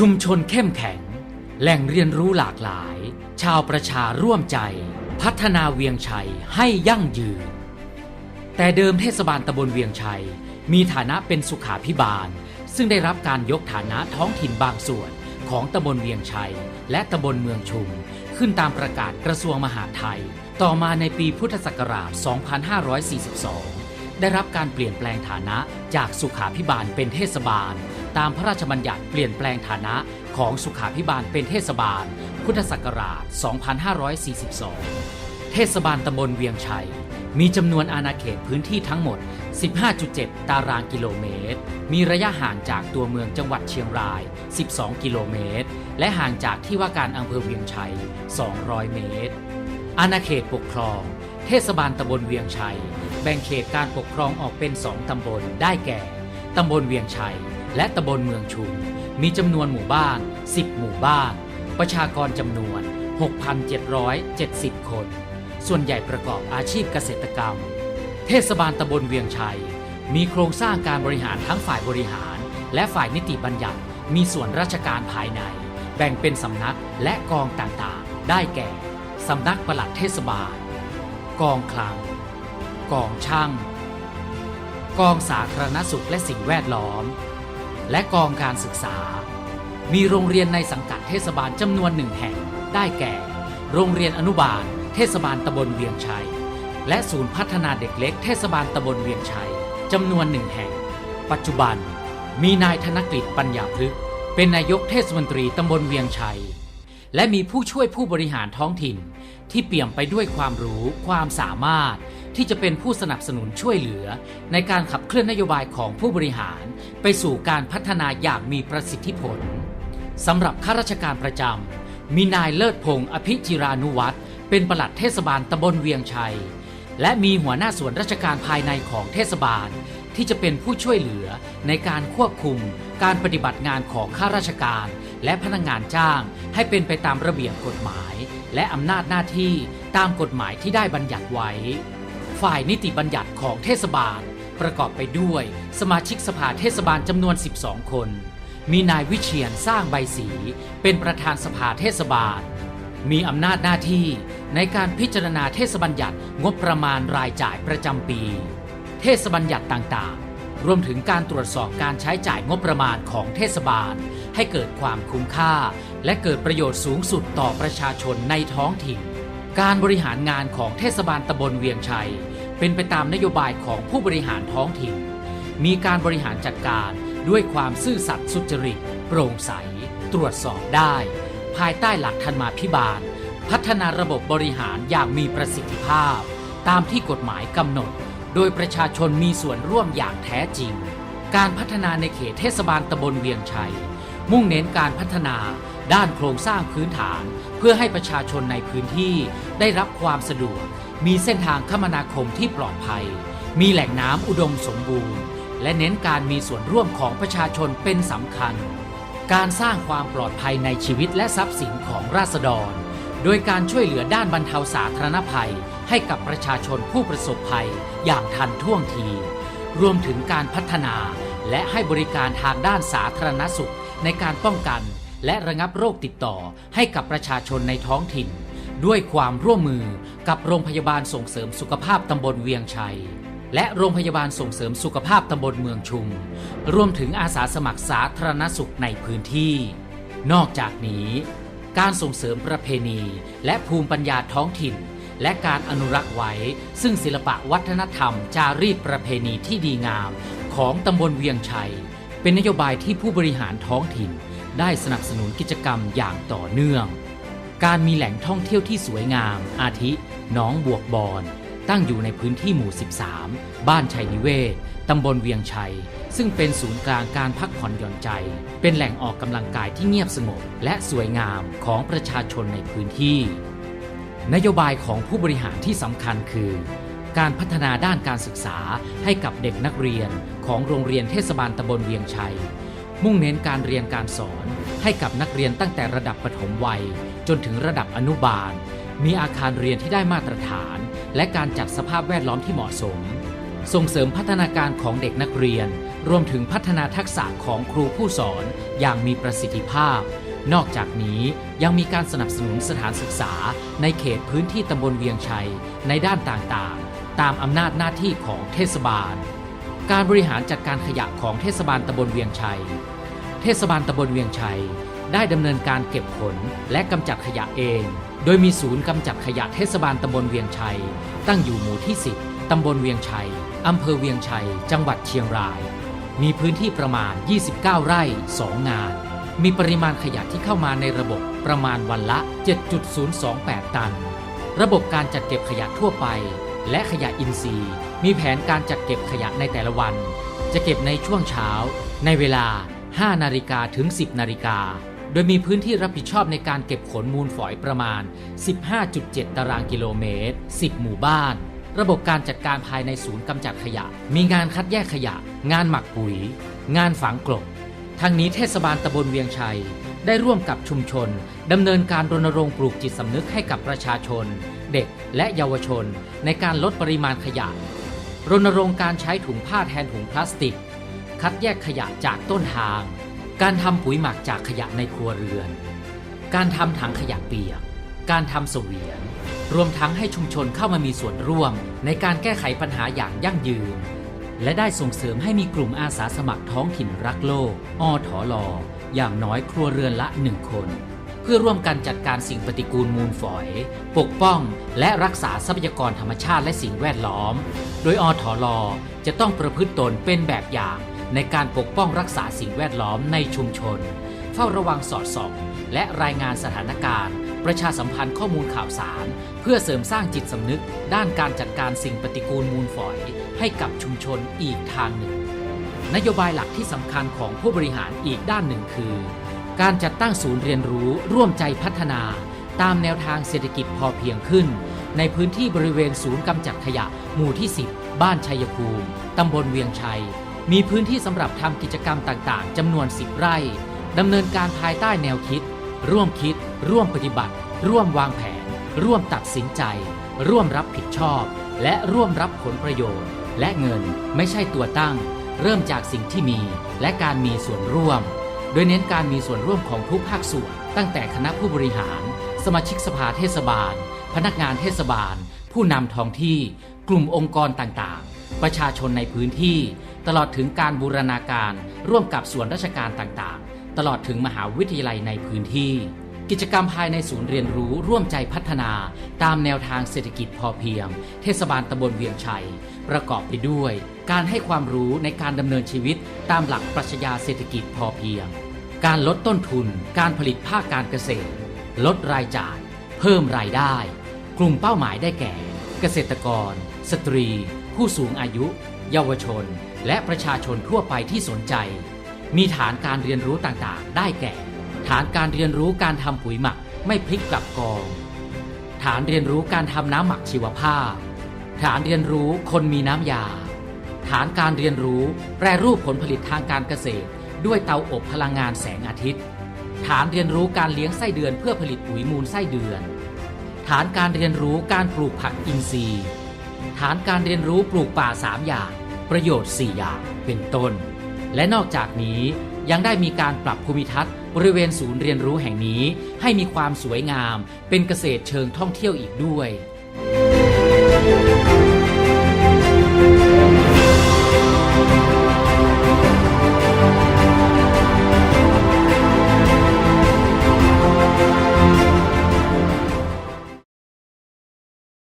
ชุมชนเข้มแข็ง แหล่งเรียนรู้หลากหลาย ชาวประชาร่วมใจ พัฒนาเวียงชัยให้ยั่งยืน แต่เดิมเทศบาลตำบลเวียงชัย มีฐานะเป็นสุขาพิบาล ซึ่งได้รับการยกฐานะท้องถิ่นบางส่วนของตำบลเวียงชัย และตำบลเมืองชุม ขึ้นตามประกาศกระทรวงมหาดไทย ต่อมาในปีพุทธศักราช 2542 ได้รับการเปลี่ยนแปลงฐานะจากสุขาพิบาลเป็นเทศบาล ตามพระราชบัญญัติเปลี่ยนแปลงฐานะของสุขาพิบาลเป็นเทศบาล พุทธศักราช 2542 เทศบาลตำบลเวียงชัย มีจำนวนอาณาเขตพื้นที่ทั้งหมด 15.7 ตารางกิโลเมตร มีระยะห่างจากตัวเมืองจังหวัดเชียงราย 12 กิโลเมตร และห่างจากที่ว่าการอำเภอเวียงชัย 200 เมตร อาณาเขตปกครอง เทศบาลตำบลเวียงชัย แบ่งเขตการปกครองออกเป็น 2 ตำบลได้แก่ ตำบลเวียงชัย และตำบลเมืองชุม มีจำนวนหมู่บ้าน 10 หมู่บ้าน ประชากรจำนวน 6,770 คน ส่วนใหญ่ประกอบอาชีพเกษตรกรรม เทศบาลตำบลเวียงชัย มีโครงสร้างการบริหารทั้งฝ่ายบริหาร และฝ่ายนิติบัญญัติ มีส่วนราชการภายใน แบ่งเป็นสำนักและกองต่างๆ ได้แก่ สำนักปลัดเทศบาล กองคลัง กองช่าง กองสาธารณสุขและสิ่งแวดล้อม และกองการศึกษา มีโรงเรียนในสังกัดเทศบาลจำนวนหนึ่งแห่ง ได้แก่ โรงเรียนอนุบาล เทศบาลตำบลเวียงชัย และศูนย์พัฒนาเด็กเล็กเทศบาลตำบลเวียงชัยจำนวนหนึ่งแห่ง ปัจจุบัน มีนายธนกฤษปัญญาพฤกษ์เป็นนายกเทศมนตรีตำบลเวียงชัย และมีผู้ช่วยผู้บริหารท้องถิ่น ที่เปี่ยมไปด้วยความรู้ ความสามารถ ที่จะเป็นผู้สนับสนุนช่วยเหลือ ในการขับเคลื่อนนโยบายของผู้บริหาร ไปสู่การพัฒนาอย่างมีประสิทธิผลสำหรับข้าราชการประจำมีนายเลิศพงศ์อภิจิรานุวัฒน์เป็นปลัดเทศบาลตำบลเวียงชัย และมีหัวหน้าส่วนราชการภายในของเทศบาล ที่จะเป็นผู้ช่วยเหลือในการควบคุม การปฏิบัติงานของข้าราชการ และพนักงานจ้าง ให้เป็นไปตามระเบียบกฎหมาย และอำนาจหน้าที่ตามกฎหมายที่ได้บัญญัติไว้ ฝ่ายนิติบัญญัติของเทศบาล ประกอบไปด้วย สมาชิกสภาเทศบาลจำนวน 12 คน มีนายวิเชียนสร้างใบสี เป็นประธานสภาเทศบาล มีอำนาจหน้าที่ในการพิจารณาเทศบัญญัติงบประมาณรายจ่ายประจำปี เทศบัญญัติต่างๆ รวมถึงการตรวจสอบการใช้จ่ายงบประมาณของเทศบาล ให้เกิดความคุ้มค่า และเกิดประโยชน์สูงสุดต่อประชาชนในท้องถิ่น การบริหารงานของเทศบาลตำบลเวียงชัย เป็นไปตามนโยบายของผู้บริหารท้องถิ่น มีการบริหารจัดการด้วยความซื่อสัตย์สุจริต โปร่งใส ตรวจสอบได้ ภายใต้หลักธรรมาภิบาล พัฒนาระบบบริหารอย่างมีประสิทธิภาพ ตามที่กฎหมายกำหนด โดยประชาชนมีส่วนร่วมอย่างแท้จริง การพัฒนาในเขตเทศบาลตำบลเวียงชัย มุ่งเน้นการพัฒนา ด้านโครงสร้างพื้นฐานเพื่อให้ประชาชนในพื้นที่ได้รับความสะดวก มีเส้นทางคมนาคมที่ปลอดภัย มีแหล่งน้ำอุดมสมบูรณ์ และเน้นการมีส่วนร่วมของประชาชนเป็นสำคัญ การสร้างความปลอดภัยในชีวิตและทรัพย์สินของราษฎร โดยการช่วยเหลือด้านบรรเทาสาธารณภัย ให้กับประชาชนผู้ประสบภัยอย่างทันท่วงที รวมถึงการพัฒนาและให้บริการทางด้านสาธารณสุขในการป้องกัน และระงับโรคติดต่อให้กับประชาชนในท้องถิ่น ด้วยความร่วมมือกับโรงพยาบาลส่งเสริมสุขภาพตำบลเวียงชัย และโรงพยาบาลส่งเสริมสุขภาพตำบลเมืองชุม รวมถึงอาสาสมัครสาธารณสุขในพื้นที่ นอกจากนี้ การส่งเสริมประเพณี และภูมิปัญญาท้องถิ่น และการอนุรักษ์ไว้ ซึ่งศิลปะวัฒนธรรม จารีตประเพณีที่ดีงามของตำบลเวียงชัย เป็นนโยบายที่ผู้บริหารท้องถิ่น ได้สนับสนุนกิจกรรมอย่างต่อเนื่อง การมีแหล่งท่องเที่ยวที่สวยงาม อาทิหนองบวกบอน ตั้งอยู่ในพื้นที่หมู่ 13 บ้านชัยนิเวศ ตำบลเวียงชัย ซึ่งเป็นศูนย์กลางการพักผ่อนหย่อนใจ เป็นแหล่งออกกำลังกายที่เงียบสงบ และสวยงามของประชาชนในพื้นที่ นโยบายของผู้บริหารที่สำคัญคือการพัฒนาด้านการศึกษาให้กับเด็กนักเรียนของโรงเรียนเทศบาลตำบลเวียงชัย มุ่งเน้นการเรียนการสอนให้กับนักเรียนตั้งแต่ระดับปฐมวัย จนถึงระดับอนุบาล มีอาคารเรียนที่ได้มาตรฐาน และการจัดสภาพแวดล้อมที่เหมาะสม ส่งเสริมพัฒนาการของเด็กนักเรียน รวมถึงพัฒนาทักษะของครูผู้สอนอย่างมีประสิทธิภาพ นอกจากนี้ยังมีการสนับสนุนสถานศึกษา ในเขตพื้นที่ตำบลเวียงชัย ในด้านต่างๆ ตามอำนาจหน้าที่ของเทศบาล การบริหารจัดการขยะของเทศบาลตำบลเวียงชัย เทศบาลตำบลเวียงชัย ได้ดำเนินการเก็บขนและกำจัดขยะเอง โดยมีศูนย์กำจัดขยะเทศบาลตำบลเวียงชัย ตั้งอยู่หมู่ที่ 10ตำบลเวียงชัยอำเภอเวียงชัย จังหวัดเชียงราย มีพื้นที่ประมาณ 29 ไร่ 2 งาน มีปริมาณขยะที่เข้ามาในระบบประมาณวันละ 7.028 ตัน ระบบการจัดเก็บขยะทั่วไป และขยะอินทรีย์ มีแผนการจัดเก็บขยะในแต่ละวัน จะเก็บในช่วงเช้า ในเวลา 5 นาฬิกาถึง 10 นาฬิกา โดยมีพื้นที่รับผิดชอบในการเก็บขนมูลฝอยประมาณ 15.7 ตารางกิโลเมตร 10 หมู่บ้าน ระบบการจัดการภายในศูนย์กำจัดขยะ มีงานคัดแยกขยะ งานหมักปุ๋ย งานฝังกลบทั้งนี้เทศบาลตำบลเวียงชัย ได้ร่วมกับชุมชนดำเนินการรณรงค์ปลูกจิตสำนึกให้กับประชาชน เด็กและเยาวชน ในการลดปริมาณขยะ รณรงค์การใช้ถุงผ้าแทนถุงพลาสติก คัดแยกขยะจากต้นทาง การทำปุ๋ยหมักจากขยะในครัวเรือน การทำถังขยะเปียก การทำเสวียน รวมทั้งให้ชุมชนเข้ามามีส่วนร่วม ในการแก้ไขปัญหาอย่างยั่งยืน และได้ส่งเสริมให้มีกลุ่มอาสาสมัครท้องถิ่นรักโลกอถอลออย่างน้อยครัวเรือนละหนึ่งคน พื่อร่วมกันจัดการสิ่งปฏิกูลมูลฝอย ปกป้อง และรักษาทรัพยากรธรรมชาติและสิ่งแวดล้อม โดยอถอลอจะต้องประพฤติตนเป็นแบบอย่างในการปกป้องรักษาสิ่งแวดล้อมในชุมชน เฝ้าระวังสอดส่อง และรายงานสถานการณ์ ประชาสัมพันธ์ข้อมูลข่าวสาร เพื่อเสริมสร้างจิตสำนึก ด้านการจัดการสิ่งปฏิกูลมูลฝอย ให้กับชุมชนอีกทางหนึ่ง นโยบายหลักที่สำคัญของผู้บริหารอีกด้านหนึ่งคือ การจัดตั้งศูนย์เรียนรู้ร่วมใจพัฒนา ตามแนวทางเศรษฐกิจพอเพียงขึ้น ในพื้นที่บริเวณศูนย์กำจัดขยะหมู่ที่ 10 บ้านชัยภูมิ ตำบลเวียงชัย มีพื้นที่สำหรับทำกิจกรรมต่างๆจำนวน 10 ไร่ดำเนินการภายใต้แนวคิด ร่วมคิด ร่วมปฏิบัติ ร่วมวางแผน ร่วมตัดสินใจ ร่วมรับผิดชอบ และร่วมรับผลประโยชน์ และเงินไม่ใช่ตัวตั้ง เริ่มจากสิ่งที่มี และการมีส่วนร่วม ดยเน้นการมีส่วนร่วมของทุกภาคส่วน ตั้งแต่คณะผู้บริหาร สมาชิกสภาเทศบาล พนักงานเทศบาล ผู้นำท้องที่ กลุ่มองค์กรต่างๆ ประชาชนในพื้นที่ ตลอดถึงการบูรณาการ ร่วมกับส่วนราชการต่างๆ ตลอดถึงมหาวิทยาลัยในพื้นที่ กิจกรรมภายในศูนย์เรียนรู้ร่วมใจพัฒนา ตามแนวทางเศรษฐกิจพอเพียง เทศบาลตำบลเวียงชัย ประกอบไปด้วย การให้ความรู้ในการดำเนินชีวิตตามหลักปรัชญาเศรษฐกิจพอเพียง การลดต้นทุนการผลิตภาคการเกษตร ลดรายจ่าย เพิ่มรายได้ กลุ่มเป้าหมายได้แก่ เกษตรกร สตรี ผู้สูงอายุ เยาวชน และประชาชนทั่วไปที่สนใจ มีฐานการเรียนรู้ต่างๆ ได้แก่ ฐานการเรียนรู้การทำปุ๋ยหมักไม่พลิกกลับกอง ฐานเรียนรู้การทำน้ำหมักชีวภาพ ฐานเรียนรู้คนมีน้ำยา ฐานการเรียนรู้แปรรูปผลผลิตทางการเกษตร ด้วยเตาอบพลังงานแสงอาทิตย์ ฐานเรียนรู้การเลี้ยงไส้เดือนเพื่อผลิตปุ๋ยมูลไส้เดือน ฐานการเรียนรู้การปลูกผักอินทรีย์ ฐานการเรียนรู้ปลูกป่า3อย่าง ประโยชน์ 4 อย่างเป็นต้น และนอกจากนี้ยังได้มีการปรับภูมิทัศน์บริเวณศูนย์เรียนรู้แห่งนี้ให้มีความสวยงามเป็นเกษตรเชิงท่องเที่ยวอีกด้วย